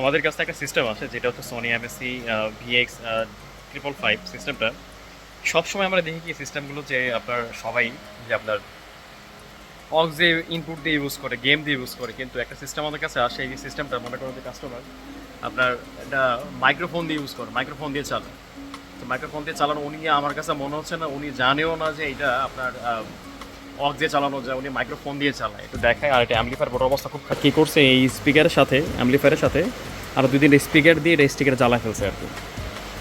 আমাদের কাছে একটা সিস্টেম আছে, যেটা হচ্ছে Sony MSC VX triple five সিস্টেমটা সবসময় আমরা দেখি কি সিস্টেমগুলো যে আপনার সবাই, যে আপনার অক্স যে ইনপুট দিয়ে ইউজ করে গেম দিয়ে ইউজ করে, কিন্তু একটা সিস্টেম আমাদের কাছে আসে, এই সিস্টেমটা মনে করো যে কাস্টমার আপনার এটা মাইক্রোফোন দিয়ে ইউজ করে মাইক্রোফোন দিয়ে চালায়। তো মাইক্রোফোন দিয়ে চালানো, উনি আমার কাছে মনে হচ্ছে না, উনি জানেও না যে এটা আপনার অক্স দিয়ে চালানো যায়, উনি মাইক্রোফোন দিয়ে চালায়। একটু দেখায় আর এটা অ্যাম্পলিফায়ার বড় অবস্থা, খুব। কি করছে এই স্পিকারের সাথে অ্যাম্পলিফায়ারের সাথে। আর দুই দিন স্পিকার দিয়ে এটা স্টিকারে জ্বালা ফেলছে আর কি।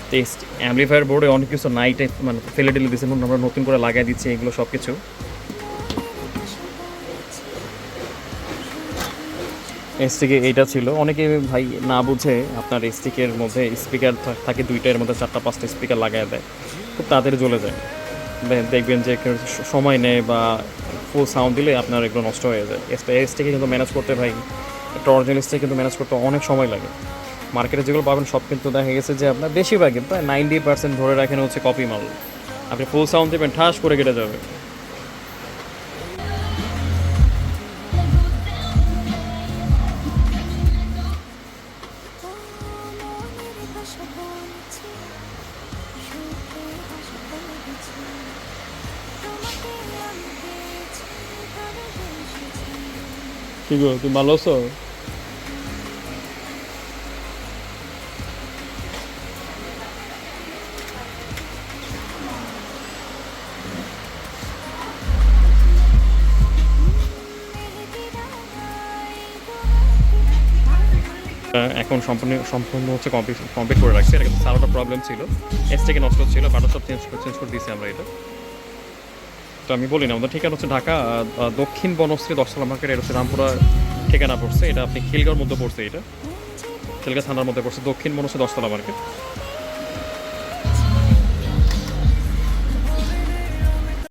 তো অ্যাম্পলিফায়ার বোর্ডে অনেক কিছু নাইটে মানে ফেলে টেলে দিচ্ছে আমরা নতুন করে লাগাই দিচ্ছি, এগুলো সব কিছু এসটিকে এইটা ছিল। অনেকে ভাই না বুঝে আপনার এসটিকের মধ্যে স্পিকার থাকে দুইটা, এর মধ্যে চারটা, পাঁচটা স্পিকার লাগায় দেয়। খুব তাড়াতাড়ি জ্বলে যায়। দেখবেন যে সময় নেয় বা ফুল সাউন্ড দিলে আপনার এগুলো নষ্ট হয়ে যায়। এসটিকে কিন্তু ম্যানেজ করতে ভাই, একটা অরিজিনাল স্টিক কিন্তু ম্যানেজ করতে অনেক সময় লাগে। মার্কেটে যেগুলো পাবেন সব কিন্তু দেখা গেছে যে আপনার বেশিরভাগই প্রায় নাইনটি পার্সেন্ট ধরে রাখেন হচ্ছে কপি মাল। আপনি ফুল সাউন্ড দেবেন, ঠাস করে কেটে যাবে। কি গো, তুমি ভালো আছো? এখন সম্পূর্ণ সম্পূর্ণ হচ্ছে কমপ্লিট কমপ্লিট করে রাখছি। এটা কিন্তু সারাটা প্রবলেম ছিল। এস থেকে নষ্ট ছিল বাটা সব চেঞ্জ করে চেঞ্জ করে দিয়েছি আমরা এটা। তো আমি বলি না আমাদের ঠিকানা হচ্ছে ঢাকা দক্ষিণ বনশ্রী দশতলা মার্কেট, এটা হচ্ছে রামপুরা ঠিকানা পড়ছে, এটা আপনি খিলগাঁওর মধ্যে পড়ছে এটা। খিলগা থানার মধ্যে পড়ছে, দক্ষিণ বনশ্রী দশতলা মার্কেট।